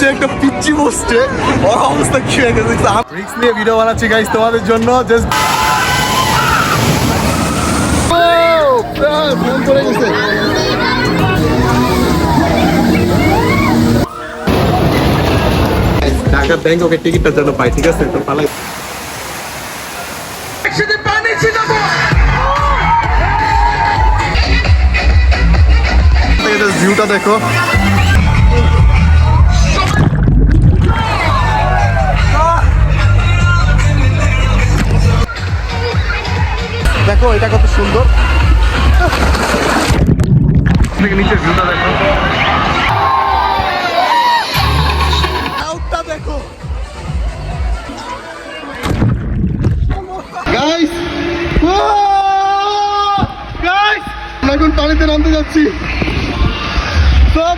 হচ্ছে একটা পিচ্ছি বসছে ওর অবস্থা কি হয়ে গেছে? রিক্স নিয়ে ভিডিও বানাচ্ছি গাইস তোমাদের জন্য। জাস্ট ফোন করে গেছে ঢাকা ব্যাংককের টিকিটটা যেন পাই ঠিক আছে? তো পালাই। ভিউটা দেখো। দেখো এটা কত সুন্দর। নিচের ভিউটা দেখো। দেখো। গাইস গাইস আমরা এখন পানিতে নামতে যাচ্ছি। সব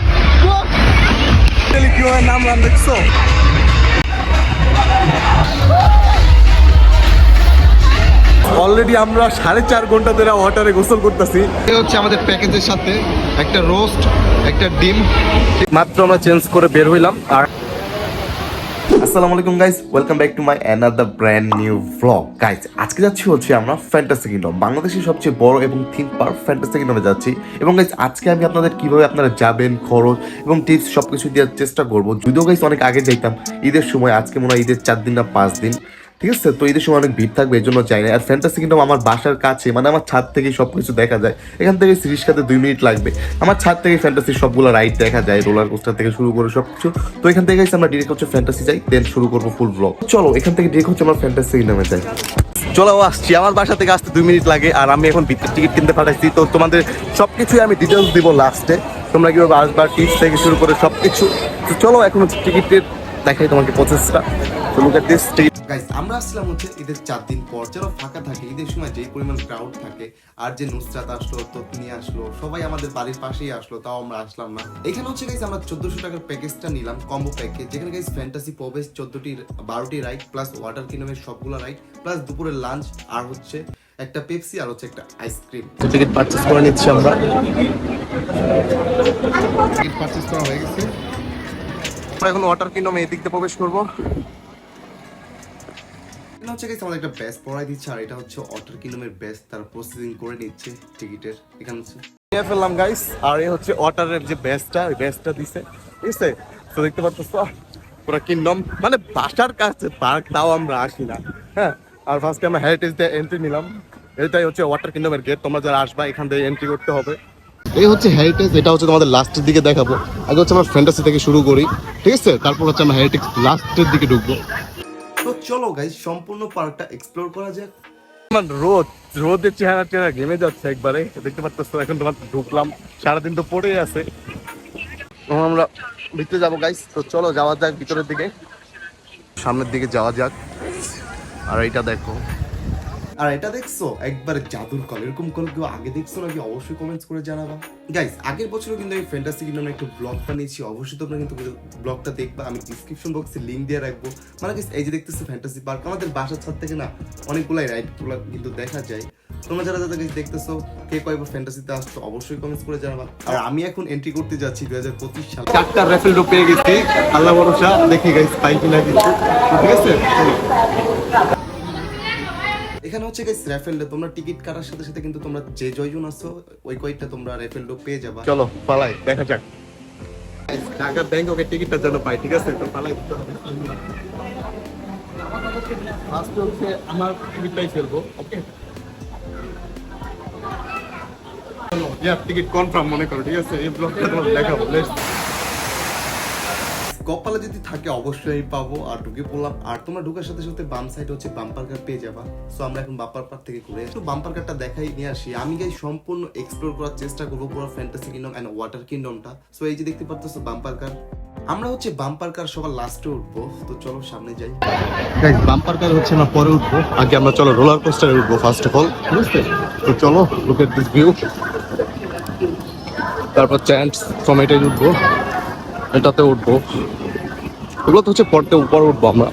দেখছ অলরেডি আমরা সাড়ে চার ঘণ্টা ধরে ওয়াটারে গোসল করতেছি। হচ্ছে আমাদের প্যাকেজের সাথে একটা রোস্ট একটা ডিম। মাত্র আমরা চেঞ্জ করে বের হইলাম আর আসসালামু আলাইকুম guys welcome back to my another brand new guys আজকে যাচ্ছি হচ্ছে আমরা ফ্যান্টাসি কিংডম বাংলাদেশের সবচেয়ে বড় এবং থিম পার্ক ফ্যান্টাসি কিংডমে যাচ্ছি। এবং গাইস আজকে আমি আপনাদের কীভাবে আপনারা যাবেন খরচ এবং টিপস সবকিছু দেওয়ার চেষ্টা করব। যদিও গাইস অনেক আগে যাইতাম ঈদের সময় আজকে মনে হয় ঈদের চার দিন না পাঁচ দিন। ঠিক আছে? তো ঈদের সময় অনেক ভিড় থাকবে, এই জন্য যাই না। আর ফ্যান্টাসি কিংডম আমার বাসার কাছে মানে আমার ছাদ থেকে সব কিছু দেখা যায়। এখান থেকে রিক্সাতে দুই মিনিট লাগবে। আমার ছাদ থেকে ফ্যান্টাসির সবগুলো রাইড দেখা যায় রোলার কোস্টার থেকে শুরু করে সব কিছু তো এখান থেকে আমরা ডিরেক্ট হচ্ছে ফ্যান্টাসি যাই দেন শুরু করব ফুল ব্লগ চলো, এখান থেকে ডিরেক্ট হচ্ছে আমরা ফ্যান্টাসি কিংডমে যাই। চলো, আসছি। আমার বাসা থেকে আসতে দুই মিনিট লাগে, আর আমি এখন ভিতরে টিকিট কিনতে পাঠাইছি। তো তোমাদের সবকিছুই আমি ডিটেলস দিব লাস্টে তোমরা কীভাবে আসবার টিপস থেকে শুরু করে সবকিছু। তো চলো, এখন হচ্ছে টিকিটের দেখাই তোমাকে প্রসেসটা তো লুক দিস টিকিট গাইস আমরা আসলাম হচ্ছে ঈদের চার দিন পর। যারা ফাঁকা থাকে ঈদের সময় যেই পরিমাণ ক্রাউড থাকে আর যে নুসরাত আসলো ততনি আসলো সবাই আমাদের বাড়ির পাশেই আসলো তাও আমরা আসলাম না। এখানে হচ্ছে গাইস আমরা চোদ্দশো টাকার প্যাকেজটা নিলাম কম্বো প্যাকেজ যেখানে গাইস ফ্যান্টাসি প্রবেশ চোদ্দটি বারোটি রাইড প্লাস ওয়াটার কিংডমের সবগুলো রাইড প্লাস দুপুরের লাঞ্চ আর হচ্ছে একটা পেপসি আর হচ্ছে একটা আইসক্রিম টিকিট করে নিচ্ছি আমরা। টিকিট করা হয়ে গেছে। আমরা এখন ওয়াটার কিংডমে এদিক দিয়ে প্রবেশ করব। এটা হচ্ছে আমাদের একটা ব্যাস পড়াই দিচ্ছে, আর এটা হচ্ছে অটার কিংডমের ব্যাস তার প্রসেসিং করে নিচ্ছে টিকিটের এখানে হচ্ছে। নিয়ে ফেললাম গাইস আর এই হচ্ছে অটারের যে ব্যাসটা ওই ব্যাসটা দিছে, ঠিক আছে? তো দেখতে পাচ্ছ পুরো কিংডম মানে বাসার কাছে পার্ক তাও আমরা আসি না হ্যাঁ? আর ফার্স্টে আমরা হেরিটেজ দিয়ে এন্ট্রি নিলাম, এটাই হচ্ছে ওয়াটার কিংডমের গেট তোমরা যারা আসবা, এখান থেকে এন্ট্রি করতে হবে। এই হচ্ছে হেরিটেজ এটা হচ্ছে তোমাদের লাস্টের দিকে দেখাবো, আগে হচ্ছে আমরা ফ্যান্টাসি থেকে শুরু করি, ঠিক আছে? তারপর হচ্ছে আমরা হেরিটেজ লাস্টের দিকে ঢুকবো। চলো গাইস সম্পূর্ণ পার্কটা এক্সপ্লোর করা যাক। রোদ রোদের চেহারা চেহারা ঘেমে যাচ্ছে একবারে। দেখতে পাচ্ছ এখন তোমার ঢুকলাম। সারাদিন তো পড়েই আছে। আমরা ভিতরে যাব গাইস তো চলো যাওয়া যাক ভিতরের দিকে। সামনের দিকে যাওয়া যাক। আর এটা দেখো। আর এটা দেখছ? একবার জাদুর কল। এরকম কল কেউ আগে দেখছ নাকি? অবশ্যই কমেন্টস করে জানাবা। গাইস আগের বছরও কিন্তু আমি ফ্যান্টাসি কিংডমে একটা ব্লগ বানিয়েছি। অবশ্যই তোমরা কিন্তু ব্লগটা দেখবা। আমি ডিসক্রিপশন বক্সে লিংক দিয়ে রাখব। মানে এই যে দেখতেছো ফ্যান্টাসি পার্ক আমাদের বাসার ছাদ থেকে না অনেকগুলাই রাইডগুলো কিন্তু দেখা যায়। তোমরা যারা যারা দেখতেছো, কে কয়বার ফ্যান্টাসিতে আসছো, অবশ্যই কমেন্টস করে জানাবা। আর আমি এখন এন্ট্রি করতে যাচ্ছি দুই হাজার পঁচিশ সালে। চারটা রেফেল পেয়ে গেছি। আল্লাহ ভরসা। দেখি গাইস পাই কিনা ঠিক আছে? এখানে হচ্ছে গাইস রেফেলডো তোমরা টিকিট কাটার সাথে সাথে কিন্তু তোমরা যে জয়জন আছো ওই কয়েকটা তোমরা রেফেলডো পেয়ে যাবা। চলো পালাই দেখা যাক। ঢাকা ব্যাংককের টিকিটটা যেন পাই ঠিক আছে? তো পালাই ফার্স্ট হচ্ছে আমার টিকিটটাই ফেলব ওকে চলো ইয়া টিকিট কনফার্ম মনে করো ঠিক আছে? এই ব্লগটা তোমার দেখাবো লেটস কপালে যদি থাকে অবশ্যই আমি পাবো। আর ঢুকে পড়লাম। আর তোমরা ঢুকার সাথে সাথে বাম সাইড হচ্ছে বাম্পার কার পেয়ে যাবা। সো আমরা এখন বাম্পার পার থেকে ঘুরে একটু বাম্পার কারটা দেখাই নিয়ে আসি। আমি গাই সম্পূর্ণ এক্সপ্লোর করার চেষ্টা করব পুরো ফ্যান্টাসি কিংডম এন্ড ওয়াটার কিংডমটা সো এই যে দেখতে পাচ্ছ বাম্পার কার আমরা হচ্ছে বাম্পার কার সবার লাস্টে উঠবো। তো চলো সামনে যাই। গাইস বাম্পার কার হচ্ছে আমরা পরে উঠবো। আগে আমরা চলো রোলার কোস্টারে উঠবো ফার্স্ট অফ অল বুঝতে তো চলো লুক এট দিস ভিউ তারপর চ্যান্স ফ্রম এটাই উঠবো এটাতে উঠবো। এগুলো তো হচ্ছে পড়তে উপরে উঠবো আমরা।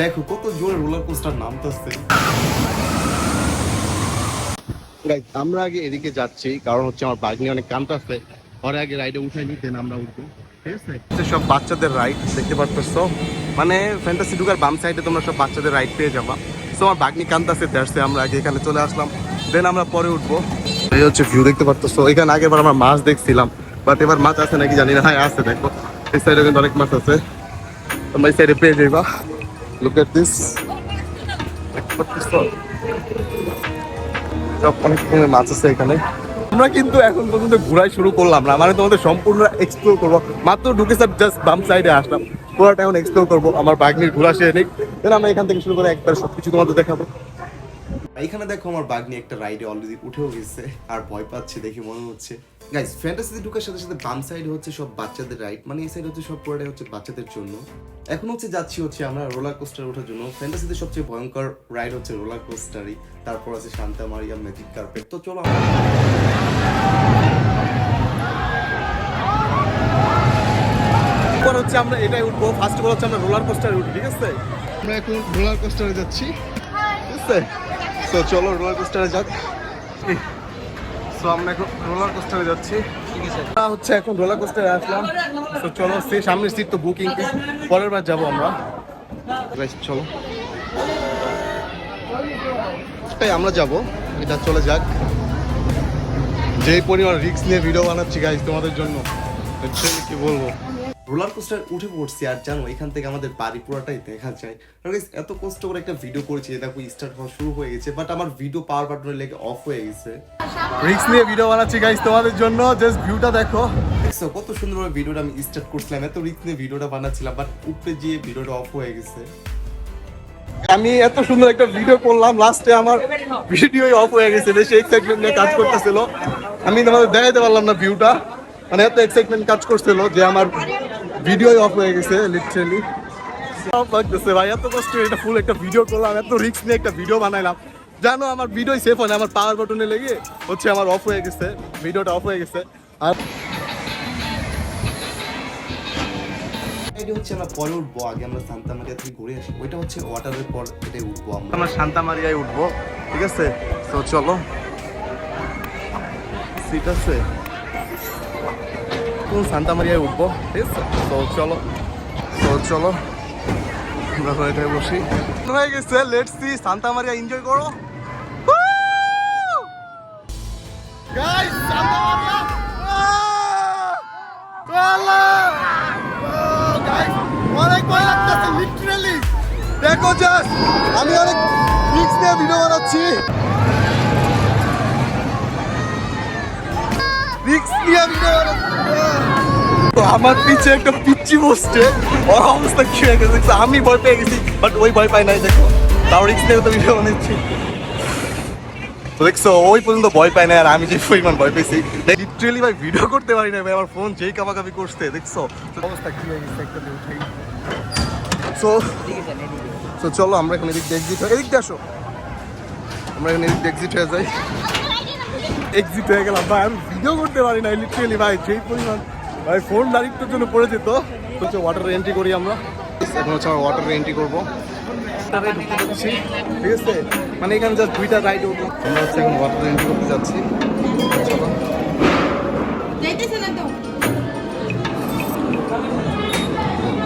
দেখো কত জোরে রোলার কোস্টার নামতেছে। আমরা আগে এদিকে যাচ্ছি কারণ হচ্ছে আমার বাইক নিয়ে অনেক কামটা আছে। পরে আগে রাইডে উঠাই নি দেন আমরা উঠবো। ঠিক আছে? সব বাচ্চাদের রাইড দেখতে পারতেছো? মানে ফ্যান্টাসি ঢুকার বাম সাইডে তোমরা সব বাচ্চাদের রাইড পেয়ে যাবা। তো আমার বাগনি কান্তাসে আসছে আমরা আগে এখানে চলে আসলাম। দেন আমরা পরে উঠবো। এই হচ্ছে ভিউ দেখতে পারতেছো? এখানে আগের বার আমরা মাছ দেখছিলাম। বাট এবার মাছ আছে নাকি জানি না হ্যাঁ আছে দেখো। এই সাইডে কিন্তু অনেক মাছ আছে। তোমরা এই সাইডে পেয়ে যাইবা। লুক এট দিস অনেক রকমের মাছ আছে এখানে। আমরা কিন্তু এখন পর্যন্ত ঘোরাই শুরু করলাম না মানে তোমাদের সম্পূর্ণ এক্সপ্লোর করব। মাত্র ঢুকে স্যার জাস্ট বাম সাইডে আসলাম। পুরোটা এখন এক্সপ্লোর করব। আমার বাগনির ঘোরা সে নেই। দেন আমরা এখান থেকে শুরু করে একবার সবকিছু তোমাদের দেখাবো। এইখানে দেখো আমার বাঘ নিয়ে একটা রাইডে অলরেডি উঠেও গেছে। আর ভয় পাচ্ছে, দেখে মনে হচ্ছে। গাইস ফ্যান্টাসিতে ঢুকার সাথে সাথে বাম সাইড হচ্ছে সব বাচ্চাদের রাইড মানে এই সাইড হচ্ছে সব পুরোটাই হচ্ছে বাচ্চাদের জন্য। এখন হচ্ছে যাচ্ছি হচ্ছে আমরা রোলার কোস্টার ওঠার জন্য। ফ্যান্টাসিতে সবচেয়ে ভয়ঙ্কর রাইড হচ্ছে রোলার কোস্টারই তারপর আছে শান্তা মারিয়া ম্যাজিক কার্পেট তো চলো এরপর হচ্ছে আমরা এটাই উঠবো। ফার্স্ট অফ অল হচ্ছে আমরা রোলার কোস্টারে উঠি ঠিক আছে? আমরা এখন রোলার কোস্টারে যাচ্ছি। ঠিক আছে? তো চলো রোলার কোস্টারে যাক। সো আমরা এখন রোলার কোস্টারে যাচ্ছি। হচ্ছে এখন রোলার কোস্টারে আসলাম। তো চলো, সে সামনের সিট তো বুকিং পরের বার যাব আমরা। চলো। তাই আমরা যাব। এটা চলে যাক। যেই পরিমাণ রিক্স নিয়ে ভিডিও বানাচ্ছি গাইজ তোমাদের জন্য। কি বলব? রোলার কোস্টার উঠে পড়ছি আর জানো এখান থেকে আমাদের বাড়ি পুরোটাই দেখা যায়। এত কষ্ট করে একটা ভিডিও করেছি দেখো স্টার্ট হওয়া শুরু হয়ে গেছে বাট আমার ভিডিও পাওয়ার বাটনে লেগে অফ হয়ে গেছে। রিক্স নিয়ে ভিডিও বানাচ্ছি গাইজ তোমাদের জন্য জাস্ট ভিউটা দেখো। দেখছ কত সুন্দরভাবে ভিডিওটা আমি স্টার্ট করছিলাম এত রিস্ক নিয়ে ভিডিওটা বানাচ্ছিলাম বাট উপরে গিয়ে ভিডিওটা অফ হয়ে গেছে। আমি এত সুন্দর একটা ভিডিও করলাম লাস্টে আমার ভিডিও অফ হয়ে গেছে বেশি এক্সাইটমেন্ট নিয়ে কাজ করতেছিল। আমি তোমাদের দেখাইতে পারলাম না ভিউটা মানে এত এক্সাইটমেন্ট কাজ করছিল যে আমার ভিডিও অফ হয়ে গেছে লিটারেলি সব লাগতেছে ভাই এত কষ্ট এটা ফুল একটা ভিডিও করলাম এত রিস্ক নিয়ে একটা ভিডিও বানাইলাম। জানো আমার ভিডিও সেফ হয় আমার পাওয়ার বাটনে লেগে হচ্ছে আমার অফ হয়ে গেছে ভিডিওটা অফ হয়ে গেছে। আর এটা হচ্ছে আমরা পরে উঠবো আগে আমরা সান্তা মারিয়া থেকে ঘুরে আসি। ওইটা হচ্ছে ওয়াটারের পর এটাই উঠবো আমরা। আমরা শান্তা মারিয়ায় উঠবো ঠিক আছে? তো চলো। সিট আছে। কোন শান্তা মারিয়ায় উঠবো ঠিক আছে তো চলো তো চলো আমরা বসি হয়ে গেছে let's see Santa Maria enjoy করো আমি অনেক রিক্স নিয়ে ভিডিও বানাচ্ছি। রিক্স নিয়ে ভিডিও বানাচ্ছি। আমার পিছে একটা পিচ্ছি বসছে। ওর অবস্থা কি হয়ে গেছে? আমি ভয় পেয়ে গেছি বাট ওই ভয় পাই নাই, দেখো। তাও রিক্স নিয়ে তো ভিডিও বানাচ্ছি দেখছ, ওই পর্যন্ত ভয় পাই না আর আমি যে পরিমাণ ভয় পেয়েছি। লিটারেলি ভাই ভিডিও করতে পারি না ভাই, আমার ফোন যেই কাবাকাবি করছে, দেখছ। অবস্থা কি হয়ে গেছে, একটা উঠাই সো তো চলো, আমরা এখন এদিক এক্সিট এদিক দিয়ে আসো। আমরা এখন এদিক এক্সিট হয়ে যাই। এক্সিট হয়ে গেলাম। ভাই আমি ভিডিও করতে পারি না লিটারেলি ভাই যেই পরিমাণ ভাই ফোন দাঁড়িয়ে জন্য পড়ে যেত তো হচ্ছে ওয়াটার এন্ট্রি করি আমরা। এখন হচ্ছে আমরা ওয়াটার এন্ট্রি করব। ওয়াটারে ঠিক আছে? মানে এখানে জাস্ট দুইটা রাইড উঠবো আমরা হচ্ছে এখন ওয়াটার এন্ট্রি করতে যাচ্ছি। চলো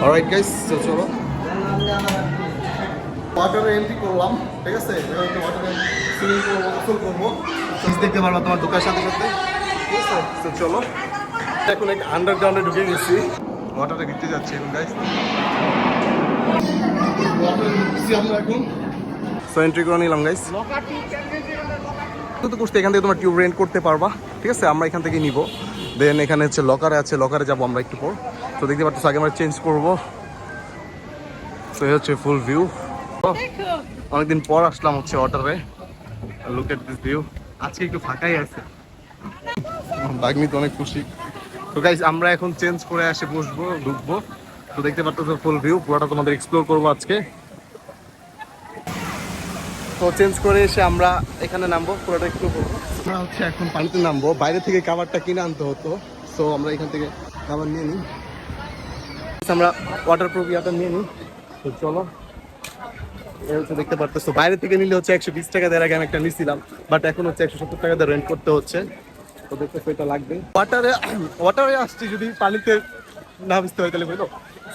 অলরাইট গাইস চলো। ওয়াটারে এন্ট্রি করলাম ঠিক আছে? সুইমিং করব গোসল করব। ফিস দেখতে পারবা তোমার দোকানের সাথে সাথে। ঠিক আছে তো চলো। এখন এক আন্ডারগ্রাউন্ডে ঢুকে গেছি। ওয়াটারে ভিতরে যাচ্ছি এখন গাইস আমরা এখন। সো এন্ট্রি করে নিলাম গাইস তো করতে এখান থেকে তোমার টিউব রেন্ট করতে পারবা। ঠিক আছে আমরা এখান থেকে নিব। দেন এখানে হচ্ছে লকারে আছে লকারে যাব আমরা একটু পর। তো দেখতে পাচ্ছ আগে আমরা চেঞ্জ করব। তো এই হচ্ছে ফুল ভিউ অনেকদিন পর আসলাম হচ্ছে ওয়াটারে লুক এট দিস ভিউ আজকে একটু ফাঁকাই আছে। বাগনি তো অনেক খুশি। তো গাইজ আমরা এখন চেঞ্জ করে আসে বসবো ঢুকবো। তো দেখতে পাচ্ছ ফুল ভিউ পুরোটা তোমাদের এক্সপ্লোর করব আজকে। তো চেঞ্জ করে এসে আমরা এখানে নামবো পুরোটা একটু করব আমরা হচ্ছে এখন পানিতে নামবো। বাইরে থেকে খাবারটা কিনে আনতে হতো। তো আমরা এখান থেকে খাবার নিয়ে নিই। আমরা ওয়াটার প্রুফ ইয়াটা নিয়ে নিই। তো চলো। হচ্ছে দেখতে পারতেছো বাইরে থেকে নিলে হচ্ছে একশো বিশ টাকা দেওয়ার আগে আমি একটা নিয়েছিলাম বাট এখন হচ্ছে একশো সত্তর টাকা দিয়ে রেন্ট করতে হচ্ছে। তো দেখতেছো এটা লাগবে। ওয়াটারে ওয়াটারে আসছি যদি পানিতে না বুঝতে হয় তাহলে হইল।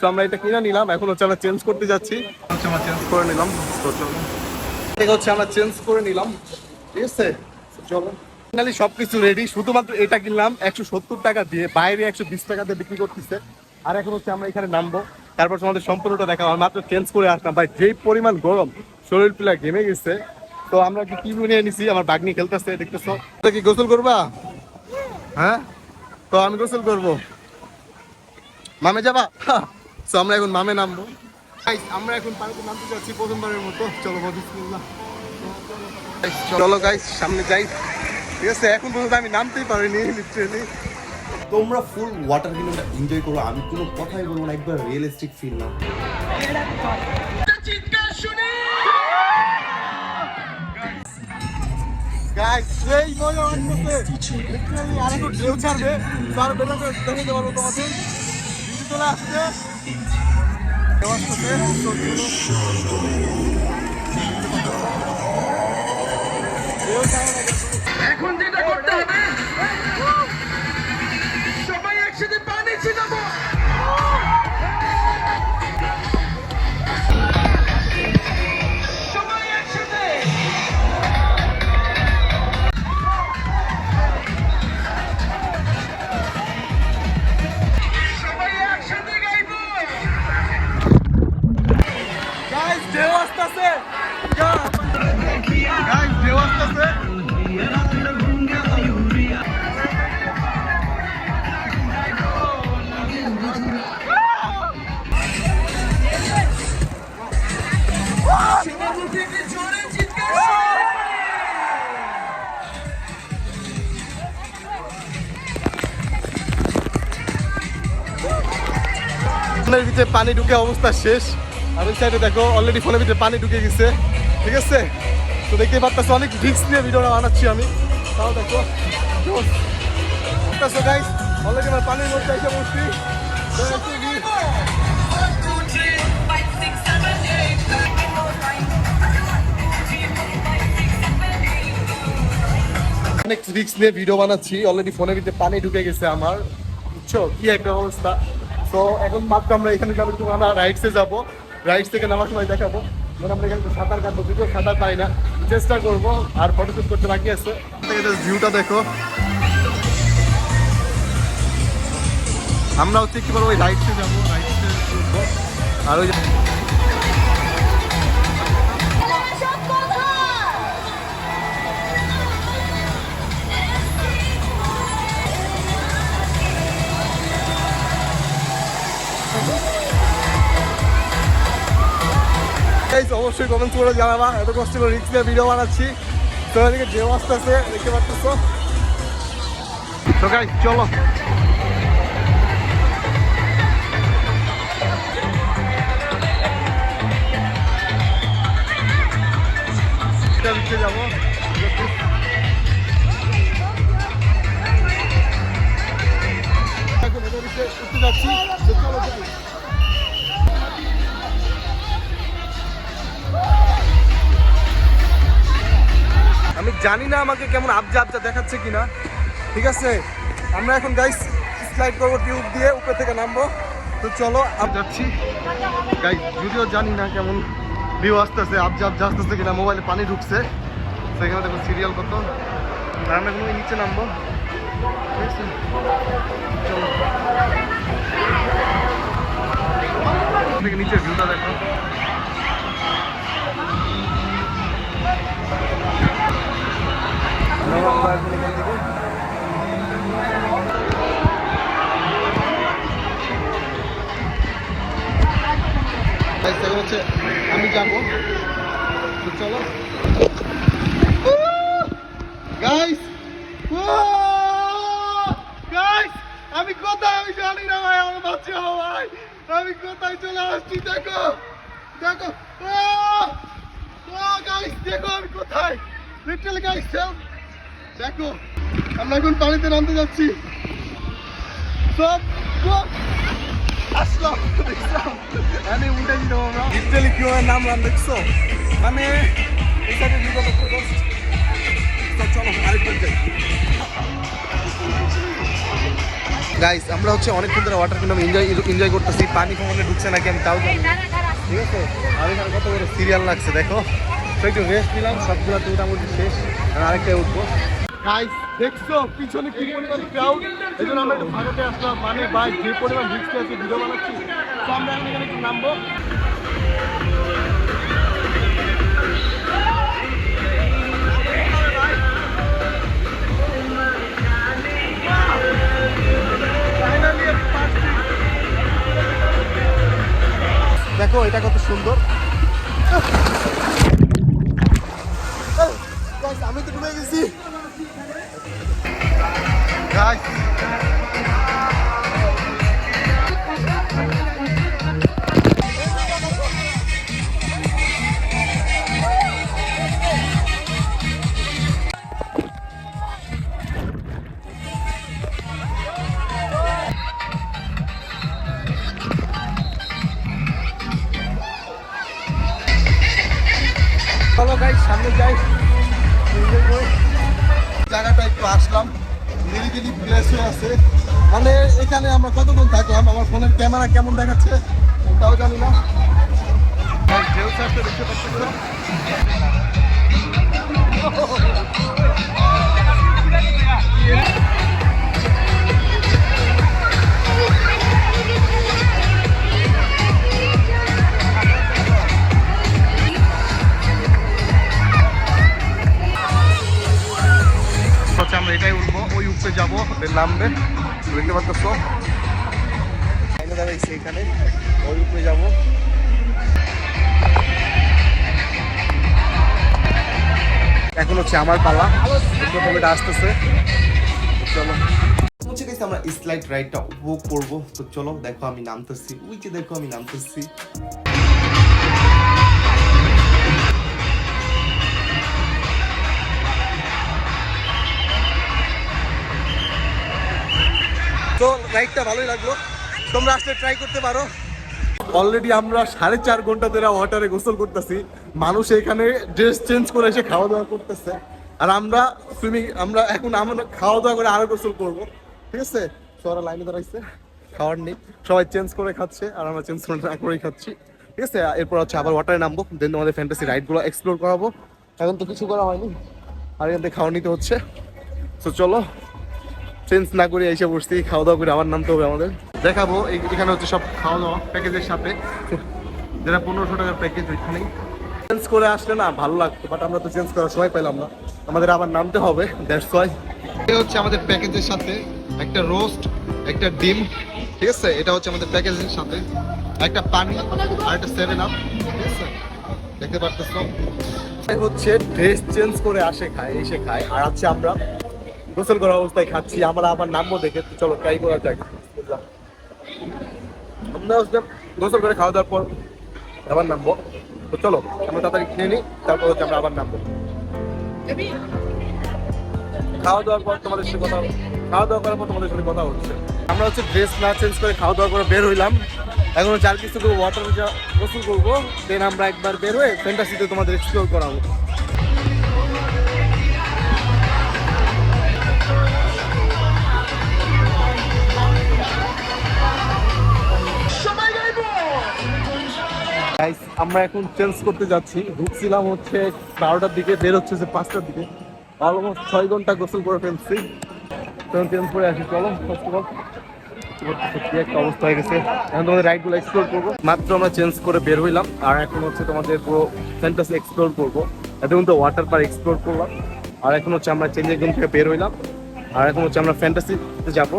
তো আমরা এটা কিনে নিলাম এখন হচ্ছে আমরা চেঞ্জ করতে যাচ্ছি। হচ্ছে আমরা চেঞ্জ করে নিলাম তো চলো। ঠিক হচ্ছে আমরা চেঞ্জ করে নিলাম ঠিক আছে? চলো। ফাইনালি সবকিছু রেডি শুধুমাত্র এটা কিনলাম একশো সত্তর টাকা দিয়ে বাইরে একশো বিশ টাকা দিয়ে বিক্রি করতেছে। আর এখন হচ্ছে আমরা এখানে নামবো। তারপর তোমাদের সম্পূর্ণটা দেখা আর মাত্র চেঞ্জ করে আসলাম। ভাই, যেই পরিমাণ গরম, শরীর পিলা ঘেমে গেছে। তো আমরা কি কি নিয়ে নিছি? আমার বাগনি খেলতেছে, দেখতেছো? কি গোসল করবা? হ্যাঁ? তো আমি গোসল করব। মামে যাবা? তো আমরা এখন মামে নামবো। আমরা এখন পানিতে নামতে যাচ্ছি প্রথমবারের মতো। চলো বিসমিল্লাহ চলো গাইস সামনে যাই। ঠিক আছে, এখন পর্যন্ত আমি নামতেই পারিনি লিটারেলি তোমরা ফুল ওয়াটার গেমটা এনজয় করো আমি কোনো কথাই বলব না একবার রিয়েলিস্টিক ফিল না। গাইস সেই মজা আসছে ঢেউ ছাড়বে তার বেলা দেখে দেবো তোমাদের। চলে। এখন যেটা করতে হবে ভিতরে পানি ঢুকে অবস্থা শেষ। আর ওই সাইডে দেখো অলরেডি ফোনের ভিতরে পানি ঢুকে গেছে। ঠিক আছে? তো দেখতেই পারতেছো, অনেক রিক্স নিয়ে ভিডিওটা বানাচ্ছি আমি। তাও দেখো। গাইস অলরেডি আমার পানির অনেক রিক্স নিয়ে ভিডিও বানাচ্ছি। অলরেডি ফোনের ভিতরে পানি ঢুকে গেছে আমার। বুঝছ? কি একটা অবস্থা। তো এখন মাত্র আমরা এখানে যাব, একটু আমরা রাইডসে যাব। রাইডস থেকে নামার সময় দেখাবো। মানে আমরা এখানে সাঁতার কাটবো, যদিও সাঁতার পাই না। চেষ্টা করব, আর ফটোশুট করতে বাকি আছে। ভিউটা দেখো। আমরা হচ্ছে কি বলব ওই রাইডসে যাব রাইডসে আর ওই গাইস অবশ্যই কমেন্ট করে জানাবা। এত কষ্ট করে রিক্স নিয়ে ভিডিও বানাচ্ছি। তো এদিকে ঢেউ আসতেছে, দেখতে পাচ্ছ? তো গাইস চলো। যাব। উঠতে যাচ্ছি। আমি জানি না আমাকে কেমন আবজা আবজা দেখাচ্ছে কিনা। ঠিক আছে? আমরা এখন গাইস স্লাইড করব টিউব দিয়ে, উপরে থেকে নামবো। তো চলো যাচ্ছি। গাইস যদিও জানি না কেমন ভিউ আসতেছে আবজা আবজা আসতেছে কিনা মোবাইলে পানি ঢুকছে। সেখানে দেখো সিরিয়াল কত। আমরা এখন নিচে নামবো। ঠিক আছে? চলো। নিচের চলো গাইস আমরা হচ্ছে অনেকক্ষণ ধরে ওয়াটার কিংডম এনজয় এনজয় করতেছি। পানি কখনো ঢুকছে নাকি আমি তাও ঠিক আছে? আর এখানে কত বড় সিরিয়াল লাগছে, দেখো। তো একটু রেস্ট নিলাম, সবগুলো মোটামুটি শেষ। আর আরেকটা উঠবো। গাইস দেখছ, পিছনে কি পরিমাণ ক্রাউড এই জন্য আমরা একটু ফাঁকাতে আসলাম। মানে বাইক যে পরিমাণ রিস্কে আছে ভিডিও বানাচ্ছি। তো আমরা এখন এখানে একটু নামবো। দেখো, এটা কত সুন্দর। আমি তো ডুবে গেছি। Guys, ক্যামেরা কেমন দেখাচ্ছে? তাও জানি না। দেখতে পাচ্ছ আমরা এটাই উঠবো, ওই উপরে যাব নামবে। দেখতে পাচ্ছ? দাঁড়াইছি এখানে। ওই উপরে যাব। এখন হচ্ছে আমার পালা। প্রথমে আসতেছে। চলো। guys, আমরা স্লাইড রাইডটা উপভোগ করব। তো চলো দেখো আমি নামতেছি। দেখো আমি নামতেছি। তো রাইডটা ভালোই লাগল। তোমরা আসলে ট্রাই করতে পারো। অলরেডি আমরা সাড়ে চার ঘণ্টা ধরে ওয়াটারে গোসল করতেছি। মানুষ এখানে ড্রেস চেঞ্জ করে এসে খাওয়া দাওয়া করতেছে। আর আমরা সুইমিং আমরা এখন আমরা খাওয়া দাওয়া করে আরও গোসল করব। ঠিক আছে? সবাই লাইনে দাঁড়াইছে। খাওয়ার নেই। সবাই চেঞ্জ করে খাচ্ছে, আর আমরা চেঞ্জ করে না করেই খাচ্ছি। ঠিক আছে? এরপর হচ্ছে আবার ওয়াটারে নামবো। দেন তোমাদের ফ্যান্টাসি রাইডগুলো এক্সপ্লোর করাবো। এখন তো কিছু করা হয়নি। আর এখান থেকে খাওয়া নিতে হচ্ছে। তো চলো চেঞ্জ না করে এসে বসছি। খাওয়া দাওয়া করে আবার নামতে হবে আমাদের। দেখাবো। এখানে হচ্ছে সব খাওয়া দাওয়া প্যাকেজের সাথে। যেটা পনেরোশো টাকার প্যাকেজ ওইখানেই চেঞ্জ করে আসলে না ভালো লাগতো বাট আমরা তো চেঞ্জ করার সময় পেলাম না। আমাদের আবার নামতে হবে দ্যাটস ওয়াই এটা হচ্ছে আমাদের প্যাকেজের সাথে একটা রোস্ট একটা ডিম ঠিক আছে? এটা হচ্ছে আমাদের প্যাকেজের সাথে। একটা পানি আর একটা সেভেন আপ ঠিক আছে? দেখতে পারতেছো? হচ্ছে ড্রেস চেঞ্জ করে আসে খায় এসে খায়। আর আমরা গোসল করা অবস্থায় খাচ্ছি আমরা আবার নামবো দেখে চলো ট্রাই করা যাক। বুঝলাম। আমরা হচ্ছে গোসল করে খাওয়া দাওয়ার পর আবার নামবো। তো চলো, আমরা তাড়াতাড়ি খেয়ে নিই, তারপর হচ্ছে আমরা আবার নামবো। খাওয়া দাওয়ার পর তোমাদের সাথে কথা খাওয়া দাওয়া করার পর তোমাদের সাথে কথা হচ্ছে। আমরা হচ্ছে ড্রেস না চেঞ্জ করে খাওয়া দাওয়া করে বের হইলাম। এখন আর কিছু ওয়াটার গোসল করব দেন আমরা একবার বের হয়ে ফ্যান্টাসিতে তোমাদের এক্সপ্লোর করাবো। গাইস আমরা এখন চেঞ্জ করতে যাচ্ছি। ঢুকছিলাম হচ্ছে বারোটার দিকে, বের হচ্ছে যে পাঁচটার দিকে। অলমোস্ট ছয় ঘণ্টা গোসল করে ফেলছি। তখন চেঞ্জ করে আসি, চলো ফার্স্ট অফ একটা অবস্থা হয়ে গেছে। তোমাদের রাইডগুলো এক্সপ্লোর করব। মাত্র আমরা চেঞ্জ করে বের হইলাম, আর এখন হচ্ছে তোমাদের পুরো এক্সপ্লোর করব। তো ওয়াটার পার্ক এক্সপ্লোর করলাম। আর এখন হচ্ছে আমরা থেকে বের হইলাম। আর এখন হচ্ছে আমরা যাব।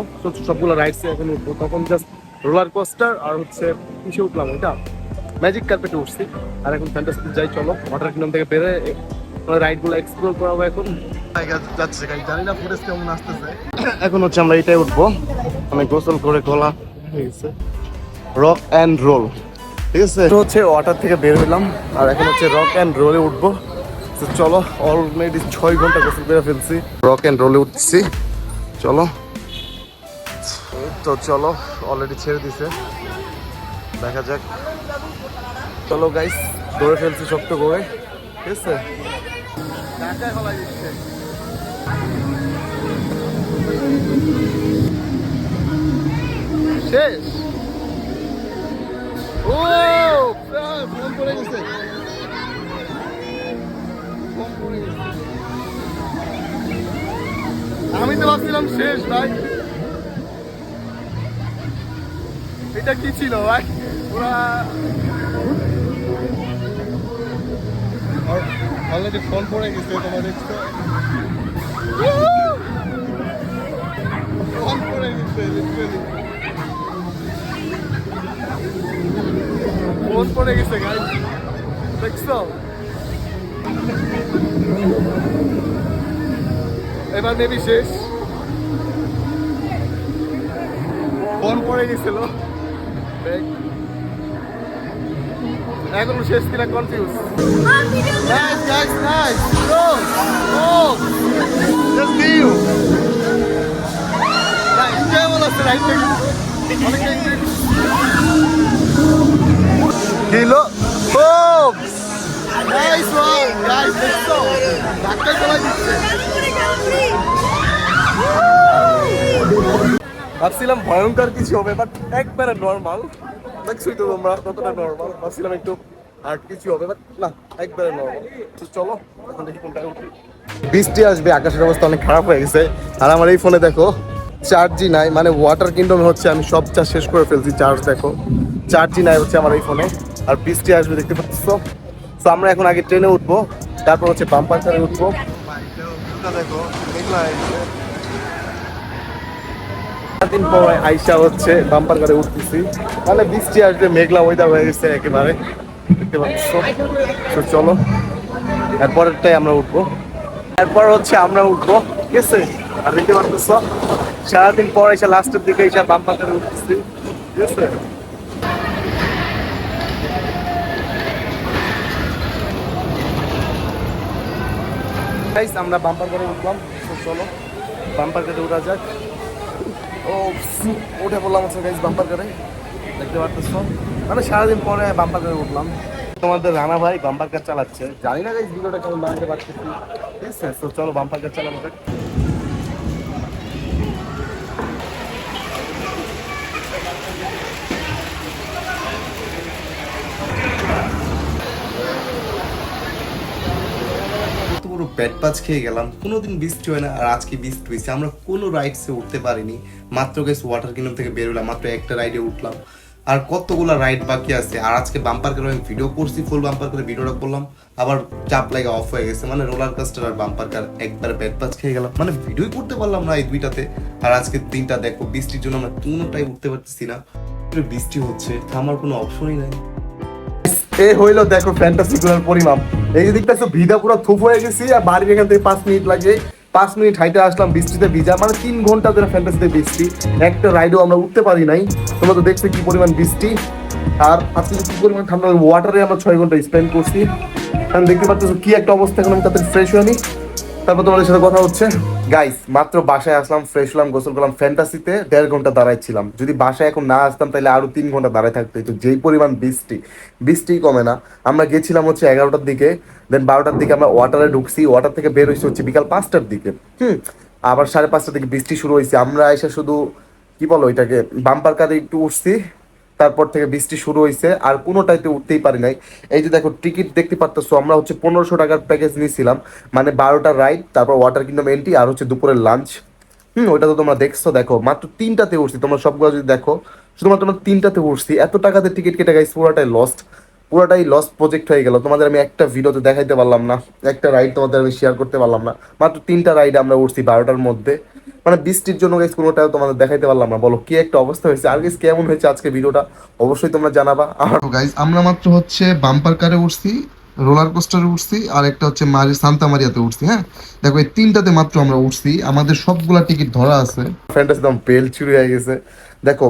সবগুলো রাইডসে এখন উঠবো। তখন জাস্ট রোলার কোস্টার আর হচ্ছে কিসে উঠলাম, ওইটা। ম্যাজিক কার্পেটে উঠছি। আর এখন ফ্যান্টাসিতে যাই চলো। ওয়াটার কিংডম থেকে বেরোয় রাইডগুলো এক্সপ্লোর করাবো এখন। যাচ্ছে গাইজ জানি না ফুটেজ কেমন আসতেছে। এখন হচ্ছে আমরা এটাই উঠবো। আমি গোসল করে গলা। হয়ে গেছে রক অ্যান্ড রোল ঠিক আছে? তো হচ্ছে ওয়াটার থেকে বের হইলাম আর এখন হচ্ছে রক অ্যান্ড রোলে উঠবো। তো চলো অলরেডি ছয় ঘণ্টা গোসল করে ফেলছি। রক অ্যান্ড রোলে উঠছি। চলো। তো চলো অলরেডি ছেড়ে দিছে। দেখা যাক। চলো গাইস ধরে ফেলছি শক্ত করে, ঠিক আছে? শেষ। ও গেছে। আমি তো ভাবছিলাম শেষ, ভাই। এটা কি ছিল, ভাই? পুরা অলরেডি ফোন পড়ে গেছে গেছে লিটারালি এবার মেবি শেষ। ফোন পড়ে গেছিল। এখন শেষ কিনা কনফিউজ. Nice. কেমন আছে রাইট নাইস দিচ্ছে। ভাবছিলাম ভয়ঙ্কর কিছু হবে বাট একবারে নর্মাল দেখছোই তো তোমরা কতটা নর্মাল ভাবছিলাম একটু আর কিছু হবে বাট না, একবারে নর্মাল তো চলো, এখন দেখি কোনটা উঠি। বৃষ্টি আসবে, আকাশের অবস্থা অনেক খারাপ হয়ে গেছে। আর আমার এই ফোনে দেখো চার্জই নাই মানে ওয়াটার কিংডম হচ্ছে, আমি সব চার্জ শেষ করে ফেলছি চার্জ দেখো। চার্জই নাই হচ্ছে আমার এই ফোনে আর বৃষ্টি আসবে, দেখতে পাচ্ছ? তো আমরা এখন আগে ট্রেনে উঠবো, তারপর হচ্ছে পাম্পার কারে উঠবো। দেখো মেঘলা হয়েছে দিন পর আইসা হচ্ছে, বাম্পার করে উঠতেছি। মানে বৃষ্টি আসবে মেঘলা ওয়েদার হয়ে গেছে একেবারে। দেখতে পাচ্ছ। চলো, এরপরেরটাই আমরা উঠবো। এরপর হচ্ছে আমরা উঠবো, ঠিক আছে? আর দেখতে পাচ্ছ, সারাদিন পর এসে লাস্টের দিকে এসে বাম্পার করে উঠতেছি, ঠিক আছে? আমরা বাম্পার করে উঠলাম চলো, বাম্পার করে উঠা যাক। ও উঠে পড়লাম হচ্ছে গাইজ বাম্পার করে। দেখতে পারতেছ? মানে সারাদিন পরে বাম্পার করে উঠলাম। তোমাদের রানা ভাই বাম্পার কার চালাচ্ছে। জানি না গাইজ ভিডিওটা কেমন বানাতে পারতেছি। ঠিক আছে, তো চলো বাম্পার কার চালাবো কত ব্যাট পাচ খেয়ে গেলাম। কোনোদিন বৃষ্টি হয় না, আর আজকে বৃষ্টি হয়েছে। আমরা কোনো রাইডসে উঠতে পারিনি। মাত্র গেছে ওয়াটার কিংডম থেকে বেরোলাম মাত্র একটা রাইডে উঠলাম। আর কতগুলো রাইড বাকি আছে? আর আজকে বাম্পার করে আমি ভিডিও করছি ফুল বাম্পার করে ভিডিওটা করলাম। আবার চাপ লাগে অফ হয়ে গেছে মানে রোলার কাস্টার আর বাম্পার কার একবার ব্যাট পাচ খেয়ে গেলাম। মানে ভিডিওই করতে পারলাম না এই দুইটাতে। আর আজকে দিনটা দেখো, বৃষ্টির জন্য আমরা কোনোটাই উঠতে পারতেছি না। বৃষ্টি হচ্ছে আমার কোনো অপশনই নাই। এ হইল দেখো ফ্যান্টাসি গুলোর পরিমাপ। এই যে দেখতেছো ভিজা পুরো থুপ হয়ে গেছি, আর বাড়ির এখান থেকে পাঁচ মিনিট লাগে। পাঁচ মিনিট হাইটে আসলাম, বৃষ্টিতে ভিজা মানে তিন ঘণ্টা ধরে ফ্যান্টাসিতে বৃষ্টি। একটা রাইডও আমরা উঠতে পারি নাই। তোমরা তো দেখছ কি পরিমাণ বৃষ্টি। আর আজকে কি পরিমাণ ঠান্ডা ওয়াটারে আমরা ছয় ঘণ্টা স্পেন্ড করছি। কারণ দেখতে পাচ্ছ কি একটা অবস্থা, এখন আমি তাদের ফ্রেশ হয়নি তারপর তোমাদের সাথে কথা হচ্ছে। গাইস মাত্র বাসায় আসলাম ফ্রেশ হলাম, গোসল করলাম ফ্যান্টাসিতে দেড় ঘণ্টা দাঁড়াইছিলাম। যদি বাসায় এখন না আসতাম, তাহলে আরও তিন ঘণ্টা দাঁড়ায় থাকতো তো যেই পরিমাণ বৃষ্টি বৃষ্টি কমে না। আমরা গেছিলাম হচ্ছে এগারোটার দিকে দেন বারোটার দিকে আমরা ওয়াটারে ঢুকছি ওয়াটার থেকে বের হয়েছে হচ্ছে বিকাল পাঁচটার দিকে। হুম, আবার সাড়ে পাঁচটার দিকে বৃষ্টি শুরু হয়েছে। আমরা এসে শুধু, কি বলো এটাকে বাম্পার কারে একটু উঠছি। তারপর থেকে বৃষ্টি শুরু হয়েছে আর কোনোটাইতে উঠতেই পারি নাই। এই যে দেখো টিকিট দেখতে পারতেছো, আমরা হচ্ছে পনেরোশো টাকার প্যাকেজ নিয়েছিলাম মানে বারোটা রাইড তারপর ওয়াটার কিংডম এন্ট্রি আর হচ্ছে দুপুরের লাঞ্চ হুম, ওইটা তো তোমরা দেখছ, দেখো, মাত্র তিনটাতে উঠছি, তোমরা সবগুলো যদি দেখো, শুধুমাত্র আমরা তিনটাতে উঠছি, এত টাকাতে টিকিট কেটে গাইছি পুরোটাই লস্ট পুরোটাই লস প্রজেক্ট হয়ে গেল। তোমাদের আমি একটা ভিডিওতে দেখাইতে পারলাম না, একটা রাইড তোমাদের আমি শেয়ার করতে পারলাম না, মাত্র তিনটা রাইড আমরা উঠছি বারোটার মধ্যে। মানে বৃষ্টির জন্য গাইস কোনোটা তোমাদের দেখাইতে পারলাম না। বলো কি একটা অবস্থা হয়েছে? আর গাইস কেমন হয়েছে আজকে ভিডিওটা? অবশ্যই তোমরা জানাবা। আর গাইস আমরা মাত্র হচ্ছে বাম্পার কারে উঠছি রোলার কোস্টারে উঠছি আর একটা হচ্ছে মারি সান্তা মারিয়াতে উঠছি হ্যাঁ? দেখো এই তিনটাতে মাত্র আমরা উঠছি। আমাদের সবগুলা টিকিট ধরা আছে। ফ্রেন্ডস একদম বেল চুরি হয়ে গেছে। দেখো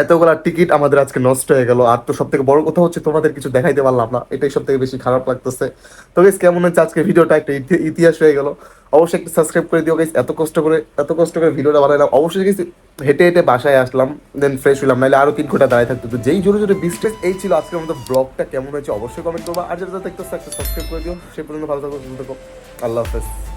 এতগুলা টিকিট আমাদের আজকে নষ্ট হয়ে গেল। আর তো সব থেকে বড় কথা হচ্ছে তোমাদের কিছু দেখাইতে পারলাম না। এটাই সব থেকে বেশি খারাপ লাগতেছে। তো গাইস কেমন হচ্ছে আজকে ভিডিওটা? একটা ইতিহাস হয়ে গেল। অবশ্যই একটু সাবস্ক্রাইব করে দিও গাইস এত কষ্ট করে এত কষ্ট করে ভিডিওটা বানাইলাম। অবশ্যই গাইস হেঁটে হেঁটে বাসায় আসলাম দেন ফ্রেশ হলাম নাহলে আরও তিন ঘণ্টা দাঁড়ায় থাকতো তো যেই জোরে জোরে বিস্টেস এই ছিল আজকের মতো ব্লগটা কেমন হয়েছে অবশ্যই কমেন্ট করবা। আর যেটা দেখতেছো, একটা সাবস্ক্রাইব করে দিও। সেই পর্যন্ত ভালো থাকো, সুস্থ থাকো। আল্লাহ হাফেজ।